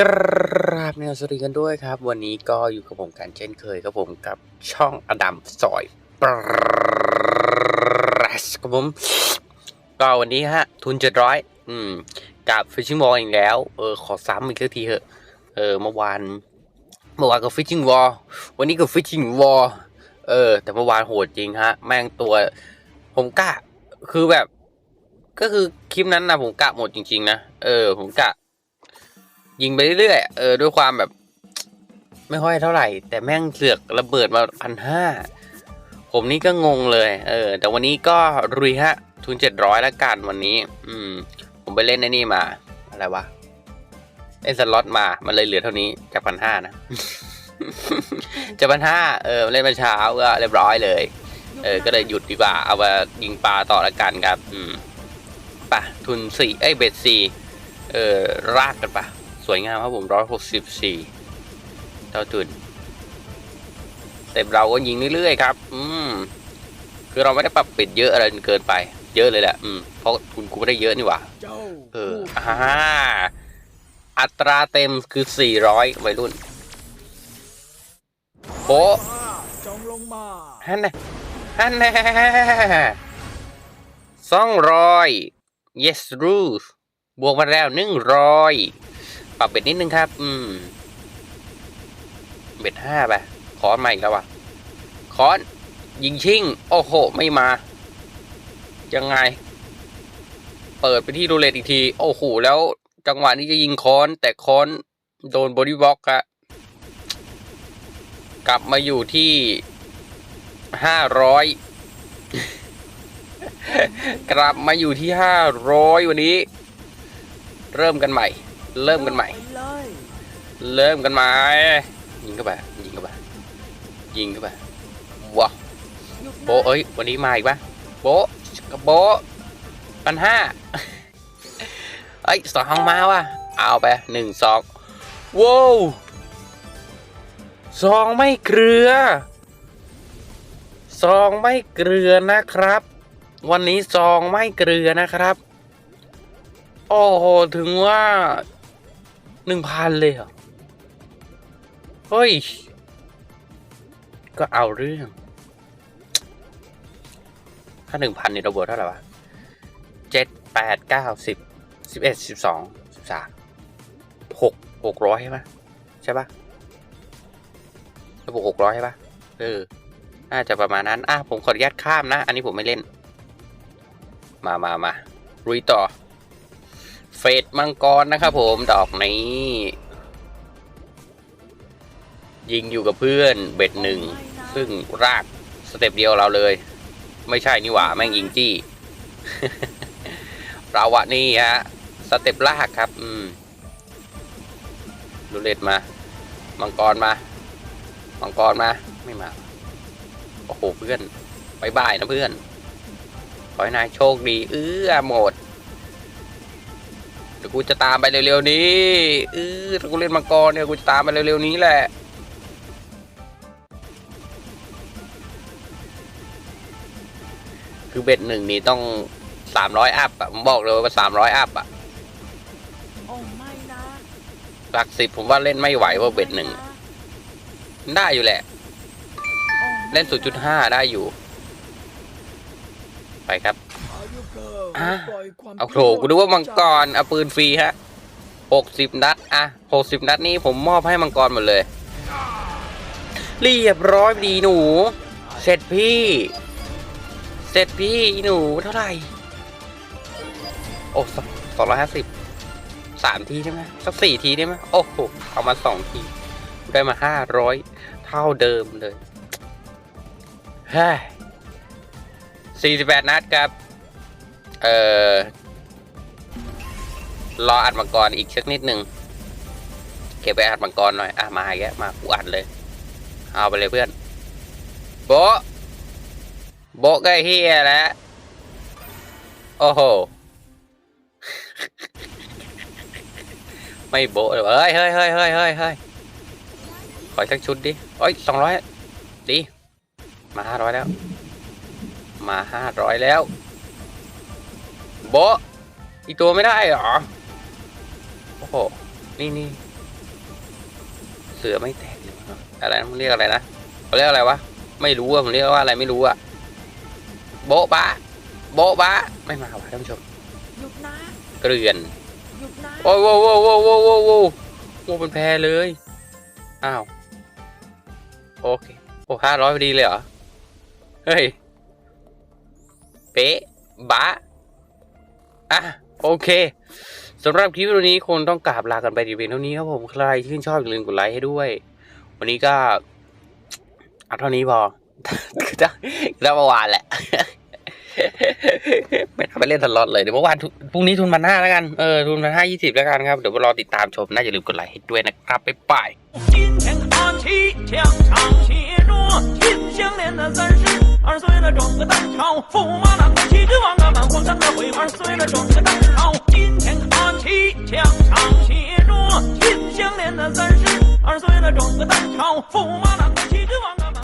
กราบเนี่ยสวัสดีกันด้วยครับ วันนี้ก็อยู่กับผมกันเช่นเคยครับผมกับช่องอดัมซอยปรัสครับผมก็วันนี้ฮะ ทุนเจ็ดร้อยอืมกับฟิชชิง g อลอีกแล้ว เออ ขอซ้ำอีกสักทีเถอะ เออเมื่อวานเมื่อวานก็ฟิชชิงวอลวันนี้ก็ฟิชชิงวอลเออ แต่เมื่อวานโหดจริงฮะ แม่งตัว ผมกะคือแบบ ก็คือคลิปนั้นนะผมกะหมดจริง ๆ นะ เออ ผมกะ ยิงไปเรื่อยๆเออด้วยความแบบ ไม่ค่อยเท่าไหร่ แต่แม่งเสือกระเบิดมาพันห้าผมนี่ก็งงเลย เออ แต่วันนี้ก็รุยฮะ ทุนเจ็ดร้อยละกันวันนี้ อืม ผมไปเล่นในนี่มา อะไรวะเล่นสล็อตมา มันเลยเหลือเท่านี้จากพันห้านะจากพันห้าเออเล่นมาเช้าก็เรียบร้อยเลย เออ ก็เลยหยุดดีกว่า เอามายิงปลาต่อละกันครับ อืมปะทุนสี่เอ้ยเบ็ดสี่เออรากกันปะ วยงามครับผมร้อยหกสิบสี่เท่าทุนแต่เราก็ยิงเรื่อยๆครับ อืม คือเราไม่ได้ปรับปิดเยอะอะไรเกินไป เยอะเลยแหละ อืม เพราะทุนกูไม่ได้เยอะนี่หว่าเจ้าเอออ่าอัตราเต็มคือสี่ร้อยวัยรุ่นโป๊ะจงลงมาฮันแน่ฮันแน่สองร้อย yes rules บวกมาแล้วหนึ่งร้อย ปรับเบ็ดนิดนึงครับ อืม เบ็ดห้าไปคอนมาอีกแล้ววะคอน ยิงชิ่ง โอ้โห ไม่มา ยังไง เปิดไปที่รูเลตอีกที โอ้โห แล้ว จังหวะนี้จะยิงคอน แต่คอน โดนบอดี้บล็อกอะกลับมาอยู่ที่ห้าร้อยกลับมาอยู่ที่ห้าร้อยวันนี้ เริ่มกันใหม่ เริ่มกันใหม่ เริ่มกันใหม่ ยิงเข้าไป ยิงเข้าไป ยิงเข้าไปว้าวหยุดนะโบเอ้ย วันนี้มาอีกปะโบกับโบะพันห้าเอ้ยสองมาว่ะ เอาไปหนึ่งสองว้าวสองไม่เกลือสองไม่เกลือนะครับ วันนี้ซองไม่เกลือนะครับ โอ้โห ถึงว่า หนึ่งพันเลยเหรอ เฮ้ย ก็เอาเรื่อง ถ้าหนึ่งพันนี่เราบวกเท่าไหร่วะเจ็ดแปดเก้าสิบสิบเอ็ดสิบสองสิบสามหกหกร้อยใช่ไหมใช่ปะระบบหกร้อยใช่ปะเออ น่าจะประมาณนั้น อะ ผมขออนุญาตข้ามนะ อันนี้ผมไม่เล่น มามามาลุยต่อ เฟดมังกรนะครับผมดอกนี้ ยิงอยู่กับเพื่อนเบ็ดหนึ่ง ซึ่งรากสเต็ปเดียวเราเลย ไม่ใช่นี่หว่า แม่งยิงจี้ เราอะนี่ฮะ สเต็ปลากครับ อืมดูเลตมา มังกรมา มังกรมา ไม่มา โอ้โห เพื่อนบายบายนะเพื่อน ขอให้นายโชคดี เอื้อหมด เดี๋ยวกูจะตามไปเร็วๆนี้เออถ้ากูเล่นมังกรเนี่ยกูจะตามไปเร็วๆนี้แหละคือเบ็ดหนึ่งนี่ต้องสามร้อยอัพอะผมบอกเลยว่าสามร้อยอัพอะโอ้ไม่นะหลักสิบผมว่าเล่นไม่ไหวว่าเบ็ดหนึ่งอะได้อยู่แหละโอ้ไม่ะเล่นศูนย์จุดห้าได้อยู่ ไปครับ อายุเกินอะปล่อยความเอาโถกูนึกว่ามังกรเอาปืนฟรีฮะหกสิบนัดอะหกสิบนัดนี้ผมมอบให้มังกรหมดเลย เรียบร้อยดีหนู เสร็จพี่ เสร็จพี่อีหนูเท่าไหร่ โอ้สองร้อยห้าสิบสามทีได้ไหมสักสี่ทีได้ไหมโอ้โหเอามาสองที ได้มาห้าร้อยเท่าเดิมเลยเฮ้ยสี่สิบแปดนัดครับ เอ่อ รออัดมังกรอีกสักนิดหนึ่งเก็บไปอัดมังกรหน่อยอะมาอีกแล้วมากูอัดเลย เอาไปเลยเพื่อน โบโบก็เฮียแล้ว โอ้โห ไม่โบเลยเฮ้ยเฮ้ยเฮ้ยเฮ้ยเฮ้ยเฮ้ยขอสักชุดดิโอ้ยสองร้อยดี มาห้าร้อยแล้ว มาห้าร้อยแล้ว โบะอีกตัวไม่ได้เหรอ โอ้โห นี่นี่เสือไม่แตกเลยมั้งอะไรนะมันเรียกอะไรนะเขาเรียกอะไรวะ ไม่รู้อะมันเรียกว่าอะไรไม่รู้อะโบ๊ะบะโบ๊ะบะไม่มาว่ะท่านผู้ชมหยุดนะเกลื่อนหยุดนะโอ้ยโว้โว้โว้โว้โว้โว้โว้เป็นแพรเลย อ้าว โอเค โอ้ห้าร้อยพอดีเลยเหรอ เฮ้ย เป๊ะบะ อ่ะ โอเคสำหรับคลิปวิดีโอนี้คงต้องกราบลากันไปดีเพียงเท่านี้ครับผม ใครที่นชอบอย่าลืมกดไลค์ให้ด้วย วันนี้ก็ เอาเท่านี้พอ คือจะจะเมื่อวานแหละ ไม่ทำไปเล่นตลอดเลยเดี๋ยวเมื่อวานทุนพรุ่งนี้ทุนพันห้าแล้วกัน เออ ทุนพันห้ายี่สิบแล้วกันครับ เดี๋ยวมารอติดตามชม น่าจะลืมกดไลค์ให้ด้วยนะครับ บ๊ายบาย 今天看齐，墙上写着秦香莲的三十二岁了，装个蛋炒，驸马郎的齐君王啊，满皇上 二岁了转个单朝，今天开七枪，上写着，金项链的三十。二岁了转个单朝，